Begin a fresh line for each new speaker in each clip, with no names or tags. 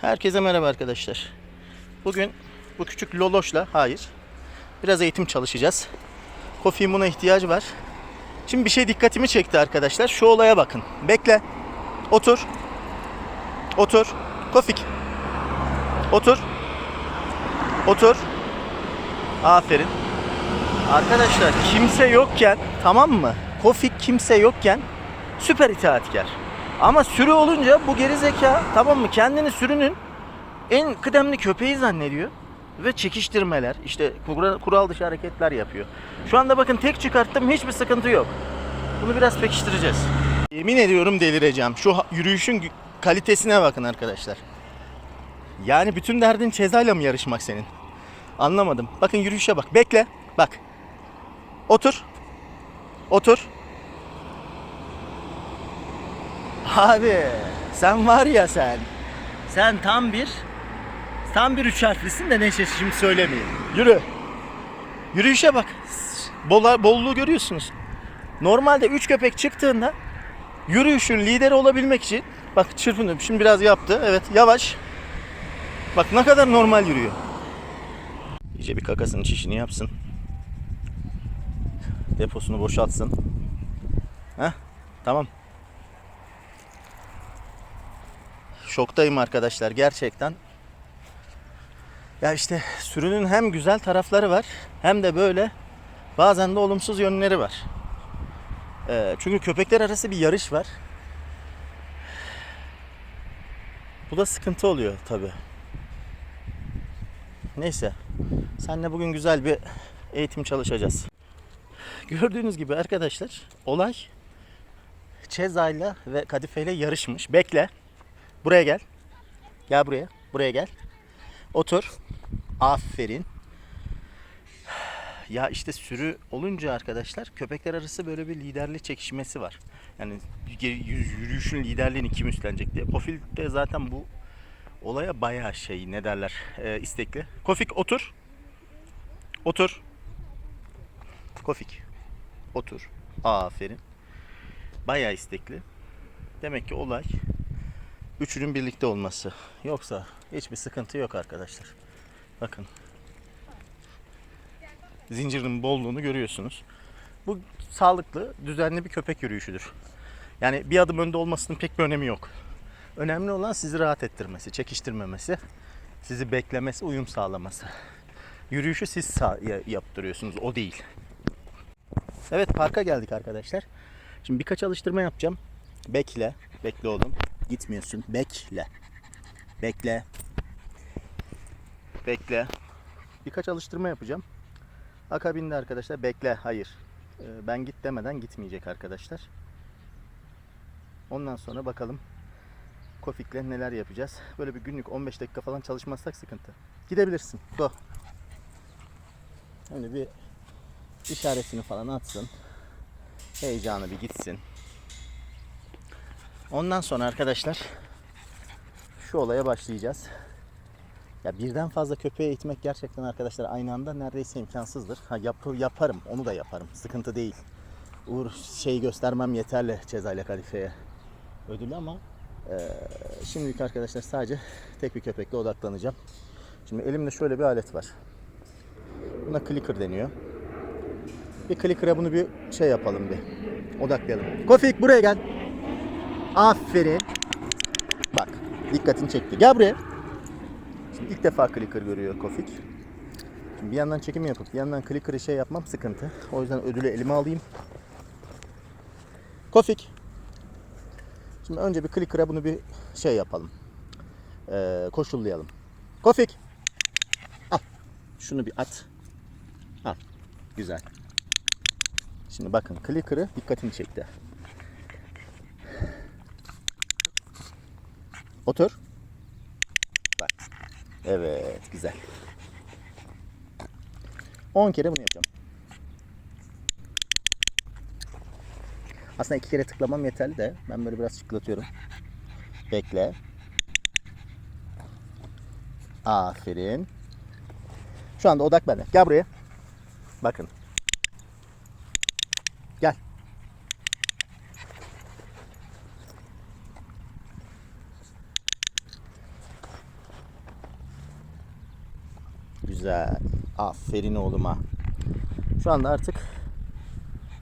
Herkese merhaba arkadaşlar. Bugün bu küçük loloşla, hayır, biraz eğitim çalışacağız. Kofi'nin buna ihtiyacı var. Şimdi bir şey dikkatimi çekti arkadaşlar. Şu olaya bakın. Bekle. Otur. Otur. Kofik. Otur. Otur. Aferin. Arkadaşlar kimse yokken tamam mı? Kofik kimse yokken süper itaatkar. Ama sürü olunca bu geri zeka tamam mı? Kendini sürünün en kıdemli köpeği zannediyor. Ve çekiştirmeler, işte kural, dışı hareketler yapıyor. Şu anda bakın tek çıkarttım hiçbir sıkıntı yok. Bunu biraz pekiştireceğiz. Yemin ediyorum delireceğim. Şu yürüyüşün kalitesine bakın arkadaşlar. Yani bütün derdin Cezayla mı yarışmak senin? Anlamadım. Bakın yürüyüşe bak. Bekle. Bak. Otur. Otur. Abi sen var ya sen. Sen tam bir tam bir üç harflisin de neyse şimdi söylemeyeyim. Yürü. Yürüyüşe bak. Bola, bolluğu görüyorsunuz. Normalde üç köpek çıktığında yürüyüşün lideri olabilmek için bak çırpınıyor. Şimdi biraz yaptı. Evet yavaş. Bak ne kadar normal yürüyor. İyice bir kakasının çişini yapsın. Deposunu boşaltsın. Heh, tamam. Şoktayım arkadaşlar gerçekten. Ya işte sürünün hem güzel tarafları var hem de böyle bazen de olumsuz yönleri var. Ee, çünkü köpekler arası bir yarış var. Bu da sıkıntı oluyor tabi. Neyse. Seninle bugün güzel bir eğitim çalışacağız. Gördüğünüz gibi arkadaşlar olay Cezayla ve Kadife ile yarışmış. Bekle. Buraya gel. Gel buraya. Buraya gel. Otur. Aferin. Ya işte sürü olunca arkadaşlar köpekler arası böyle bir liderlik çekişmesi var. Yani yürüyüşün liderliğini kim üstlenecek diye. Kofil de zaten bu olaya bayağı şey ne derler e, istekli. Kofik otur. Otur. Kofik. Otur. Aferin. Bayağı istekli. Demek ki olay üçünün birlikte olması. Yoksa hiçbir sıkıntı yok arkadaşlar. Bakın. Zincirin bolluğunu görüyorsunuz. Bu sağlıklı, düzenli bir köpek yürüyüşüdür. Yani bir adım önde olmasının pek bir önemi yok. Önemli olan sizi rahat ettirmesi, çekiştirmemesi, sizi beklemesi, uyum sağlaması. Yürüyüşü siz sağ- ya- yaptırıyorsunuz, o değil. Evet parka geldik arkadaşlar. Şimdi birkaç alıştırma yapacağım. Bekle. Bekle oğlum. Gitmiyorsun. Bekle. Bekle. Bekle. Birkaç alıştırma yapacağım. Akabinde arkadaşlar bekle. Hayır. Ee, Ben git demeden gitmeyecek arkadaşlar. Ondan sonra bakalım Kofik'le neler yapacağız. Böyle bir günlük 15 dakika falan çalışmazsak sıkıntı. Gidebilirsin. Go. Öyle bir işaretini falan atsın. Heyecanı bir gitsin. Ondan sonra arkadaşlar şu olaya başlayacağız. Ya birden fazla köpeğe eğitmek gerçekten arkadaşlar aynı anda neredeyse imkansızdır. Ha yap, yaparım, onu da yaparım. Sıkıntı değil. Uğur şey göstermem yeterli Cezayla Kadife'ye ödülü ama eee şimdilik arkadaşlar sadece tek bir köpekle odaklanacağım. Şimdi elimde şöyle bir alet var. Buna clicker deniyor. Bir clicker'a bunu bir şey yapalım bir. Odaklayalım. Kofik buraya gel. Aferin. Bak dikkatini çekti. Gel buraya. Şimdi ilk defa clicker görüyor Kofik. Şimdi bir yandan çekim yapıp bir yandan clicker'ı şey yapmam sıkıntı. O yüzden ödülü elime alayım. Kofik. Şimdi önce bir clicker'a bunu bir şey yapalım. Ee, koşullayalım. Kofik. Al. Şunu bir at. Al. Güzel. Şimdi bakın clicker'ı dikkatini çekti. Otur. Bak. Evet, güzel. 10 kere bunu yapacağım. Aslında iki kere tıklamam yeterli de ben böyle biraz çıklatıyorum. Bekle. Aferin. Şu anda odak bende. Gel buraya. Bakın. Gel. Güzel. Aferin oğluma. Şu anda artık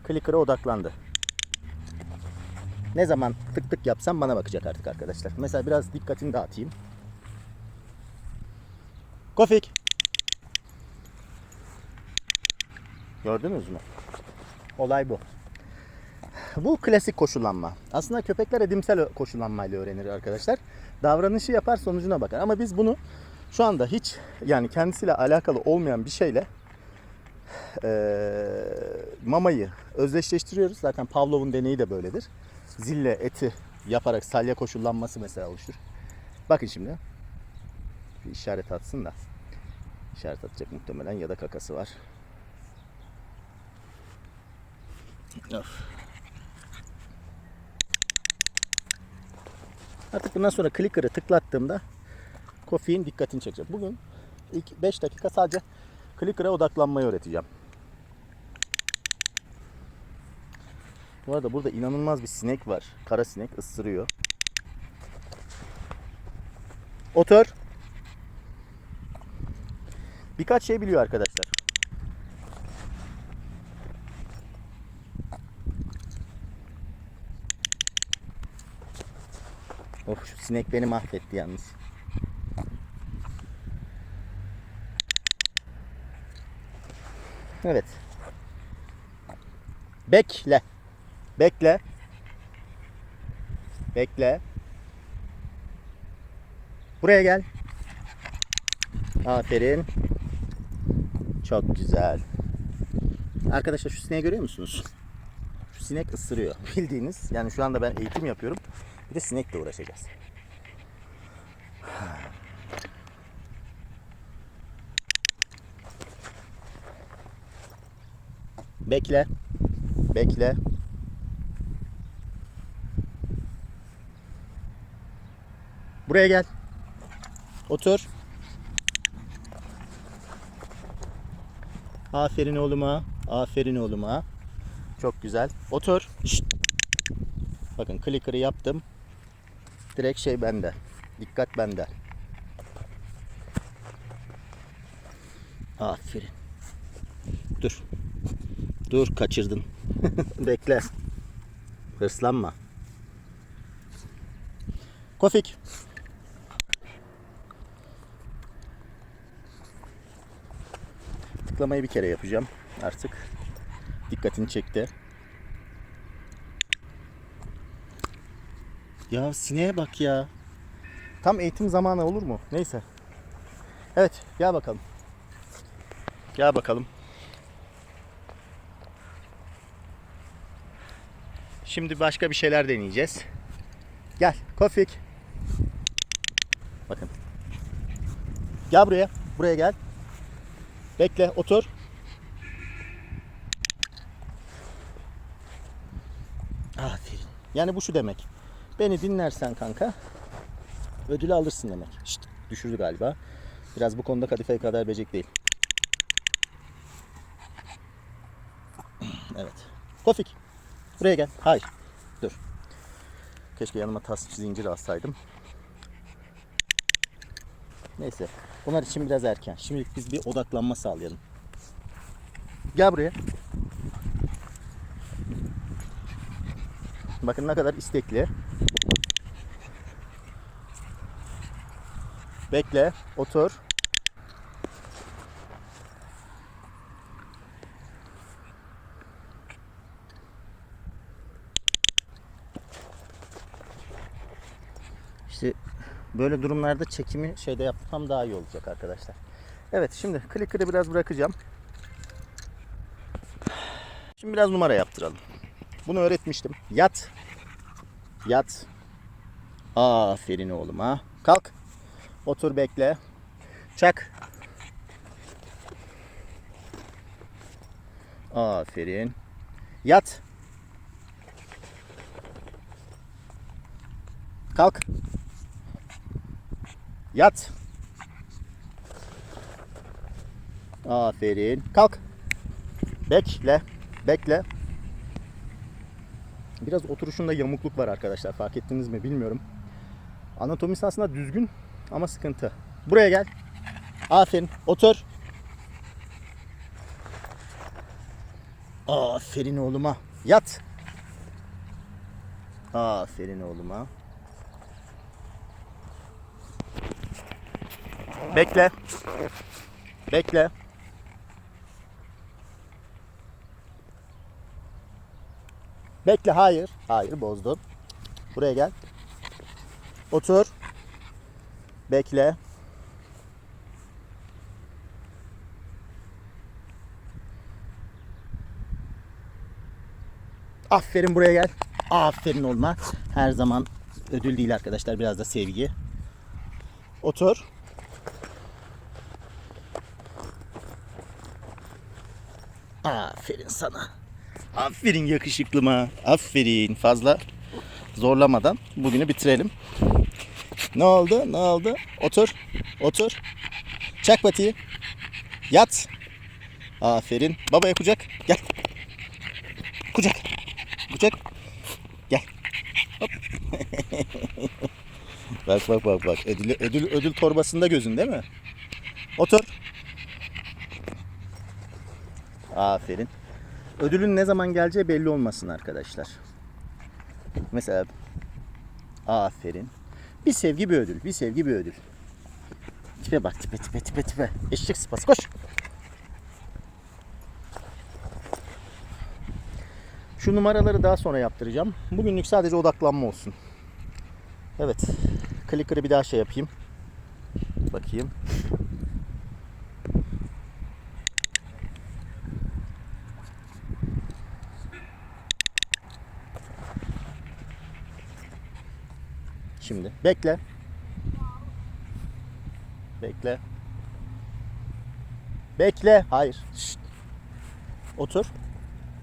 clicker'a odaklandı. Ne zaman tık tık yapsam bana bakacak artık arkadaşlar. Mesela biraz dikkatini dağıtayım. Kofik. Gördünüz mü? Olay bu. Bu klasik koşullanma. Aslında köpekler edimsel koşullanmayla öğrenir arkadaşlar. Davranışı yapar sonucuna bakar. Ama biz bunu şu anda hiç yani kendisiyle alakalı olmayan bir şeyle eee, mamayı özdeşleştiriyoruz. Zaten Pavlov'un deneyi de böyledir. Zille eti yaparak salya koşullanması mesela oluşur. Bakın şimdi. Bir işaret atsın da. İşaret atacak muhtemelen ya da kakası var. Of. Artık bundan sonra clicker'ı tıklattığımda Kofi'nin dikkatini çekecek. Bugün ilk 5 dakika sadece clicker'a odaklanmayı öğreteceğim. Bu arada burada inanılmaz bir sinek var. Kara sinek ısırıyor. Otur. Birkaç şey biliyor arkadaşlar. Of şu sinek beni mahvetti yalnız. Evet. Bekle. Bekle. Bekle. Buraya gel. Aferin. Çok güzel. Arkadaşlar şu sineği görüyor musunuz? Şu sinek ısırıyor. Bildiğiniz. Yani şu anda ben eğitim yapıyorum. Bir de sinekle uğraşacağız. Bekle. Bekle. Buraya gel. Otur. Aferin oğluma. Aferin oğluma. Çok güzel. Otur. Şşt. Bakın clicker'ı yaptım. Direkt şey bende. Dikkat bende. Aferin. Dur. Dur kaçırdın. Bekle. Hırslanma. Kofik. Tıklamayı bir kere yapacağım artık. Dikkatini çekti. Ya sineğe bak ya. Tam eğitim zamanı olur mu? Neyse. Evet gel bakalım. Gel bakalım. Şimdi başka bir şeyler deneyeceğiz. Gel Kofik. Bakın. Gel buraya. Buraya gel. Bekle otur. Aferin. Yani bu şu demek. Beni dinlersen kanka ödülü alırsın demek. Şşt, düşürdü galiba. Biraz bu konuda kadife kadar becek değil. Evet. Kofik. Buraya gel. Hayır. Dur. Keşke yanıma tas zincir alsaydım. Neyse. Bunlar için biraz erken. Şimdilik biz bir odaklanma sağlayalım. Gel buraya. Bakın ne kadar istekli. Bekle, otur. İşte böyle durumlarda çekimi şeyde yapmam daha iyi olacak arkadaşlar. Evet şimdi clicker'ı biraz bırakacağım. Şimdi biraz numara yaptıralım. Bunu öğretmiştim. Yat. Yat. Aferin oğluma. Kalk. Otur bekle. Çak. Aferin. Yat. Kalk. Yat. Aferin. Kalk. Bekle. Bekle. Biraz oturuşunda yamukluk var arkadaşlar. Fark ettiniz mi bilmiyorum. Anatomisi aslında düzgün ama sıkıntı. Buraya gel. Aferin. Otur. Aferin oğluma. Yat. Aferin oğluma. Bekle. Bekle. Bekle. Hayır. Hayır bozdun. Buraya gel. Otur. Bekle. Aferin buraya gel. Aferin olma. Her zaman ödül değil arkadaşlar. Biraz da sevgi. Otur. Aferin sana. Aferin yakışıklıma. Aferin. Fazla zorlamadan bugünü bitirelim. Ne oldu? Ne oldu? Otur. Otur. Çak patiyi. Yat. Aferin. Babaya kucak. Gel. Kucak. Kucak. Gel. Hop. bak bak bak bak. Ödül, ödül, ödül torbasında gözün değil mi? Otur. Aferin. Ödülün ne zaman geleceği belli olmasın arkadaşlar. Mesela aferin. Bir sevgi bir ödül. Bir sevgi bir ödül. Tipe bak tipe tipe tipe tipe. Eşek sıpası koş. Şu numaraları daha sonra yaptıracağım. Bugünlük sadece odaklanma olsun. Evet. Clicker'ı bir daha şey yapayım. Bakayım. Şimdi bekle. Bekle. Bekle. Hayır. Şşt. Otur.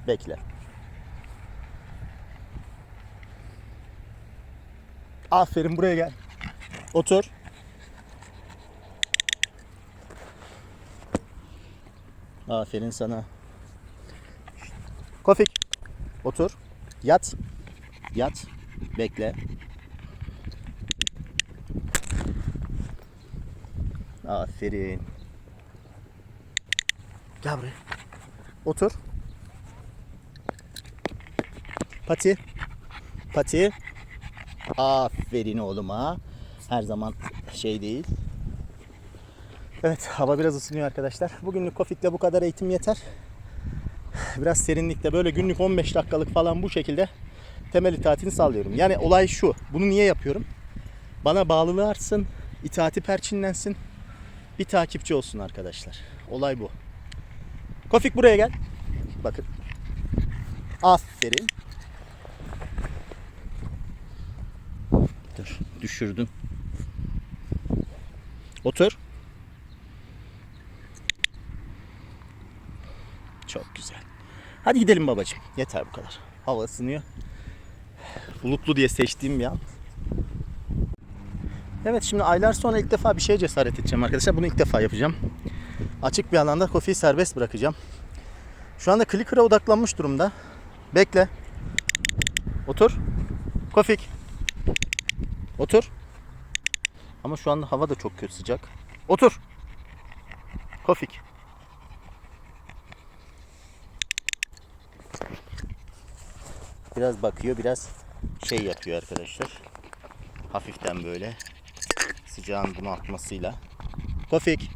Bekle. Aferin buraya gel. Otur. Aferin sana. Kofik. Otur. Yat. Yat. Bekle. Aferin. Gel buraya. Otur. Pati. Pati. Aferin oğluma. Her zaman şey değil. Evet hava biraz ısınıyor arkadaşlar. Bugünlük Kofik'le bu kadar eğitim yeter. Biraz serinlikte böyle günlük 15 dakikalık falan bu şekilde temel itaatini sağlıyorum. Yani olay şu. Bunu niye yapıyorum? Bana bağlılığı artsın, itaati perçinlensin. Bir takipçi olsun arkadaşlar. Olay bu. Kofik buraya gel. Bakın. Aferin. Dur, düşürdüm. Otur. Çok güzel. Hadi gidelim babacığım. Yeter bu kadar. Hava ısınıyor. Bulutlu diye seçtiğim bir an. Evet şimdi aylar sonra ilk defa bir şeye cesaret edeceğim arkadaşlar. Bunu ilk defa yapacağım. Açık bir alanda Kofi'yi serbest bırakacağım. Şu anda clicker'a odaklanmış durumda. Bekle. Otur. Kofik. Otur. Ama şu anda hava da çok kötü sıcak. Otur. Kofik. Biraz bakıyor, biraz şey yapıyor arkadaşlar. Hafiften böyle sıcağın bunu atmasıyla. Kofik.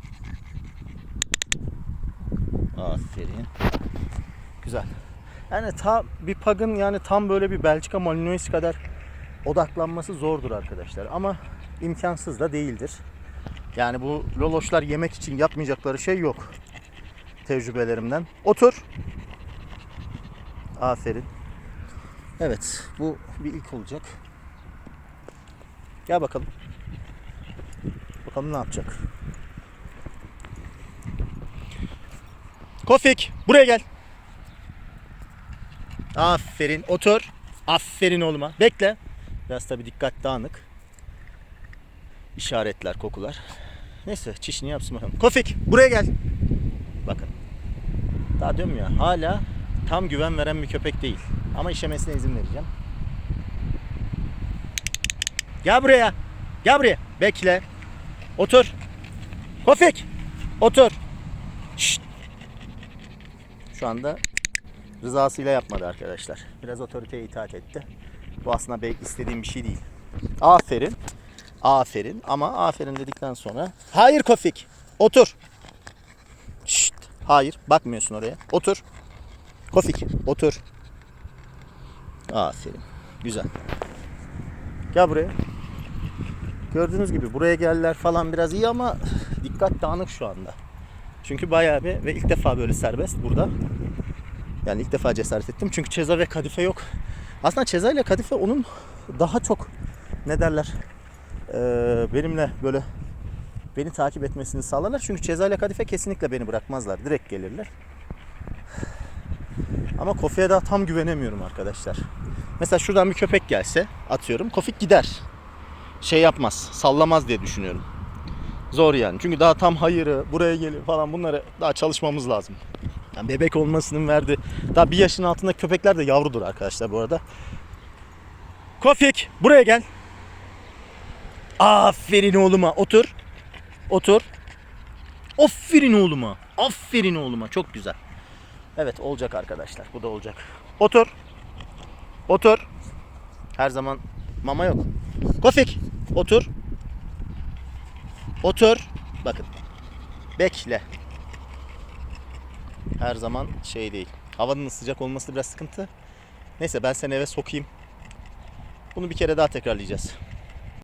Aferin. Güzel. Yani tam bir pagın yani tam böyle bir Belçika Malinois kadar odaklanması zordur arkadaşlar. Ama imkansız da değildir. Yani bu loloşlar yemek için yapmayacakları şey yok. Tecrübelerimden. Otur. Aferin. Evet, bu bir ilk olacak. Gel bakalım. Bakalım ne yapacak. Kofik, buraya gel. Aferin, otur. Aferin oğluma. Bekle. Biraz tabi dikkat dağınık. İşaretler, kokular. Neyse çişini yapsın bakalım. Kofik buraya gel. Bakın. Daha diyorum hala tam güven veren bir köpek değil. Ama işemesine izin vereceğim. Gel buraya. Gel buraya. Bekle. Otur. Kofik. Otur. Şşt. Şu anda Rızasıyla yapmadı arkadaşlar. Biraz otoriteye itaat etti. Bu aslında be- istediğim bir şey değil. Aferin. Aferin ama aferin dedikten sonra hayır Kofik otur. Şşt, hayır bakmıyorsun oraya. Otur. Kofik otur. Aferin. Güzel. Gel buraya. Gördüğünüz gibi buraya geldiler falan biraz iyi ama dikkat dağınık şu anda. Çünkü bayağı bir ve ilk defa böyle serbest burada. Yani ilk defa cesaret ettim. Çünkü Ceza ve Kadife yok. Aslında Ceza ile Kadife onun daha çok ne derler eee, benimle böyle beni takip etmesini sağlarlar. Çünkü Ceza ile Kadife kesinlikle beni bırakmazlar. Direkt gelirler. Ama Kofi'ye daha tam güvenemiyorum arkadaşlar. Mesela şuradan bir köpek gelse atıyorum. Kofik gider. Şey yapmaz. Sallamaz diye düşünüyorum. Zor yani. Çünkü daha tam hayırı, buraya gelir falan bunları daha çalışmamız lazım. Yani bebek olmasının verdiği daha bir yaşın altında köpekler de yavrudur arkadaşlar bu arada. Kofik buraya gel. Aferin oğluma otur. Otur. Aferin oğluma. Aferin oğluma. Çok güzel. Evet olacak arkadaşlar. Bu da olacak. Otur. Otur. Her zaman mama yok. Kofik otur. Otur. Bakın. Bekle. Her zaman şey değil. Havanın sıcak olması biraz sıkıntı. Neyse ben seni eve sokayım. Bunu bir kere daha tekrarlayacağız.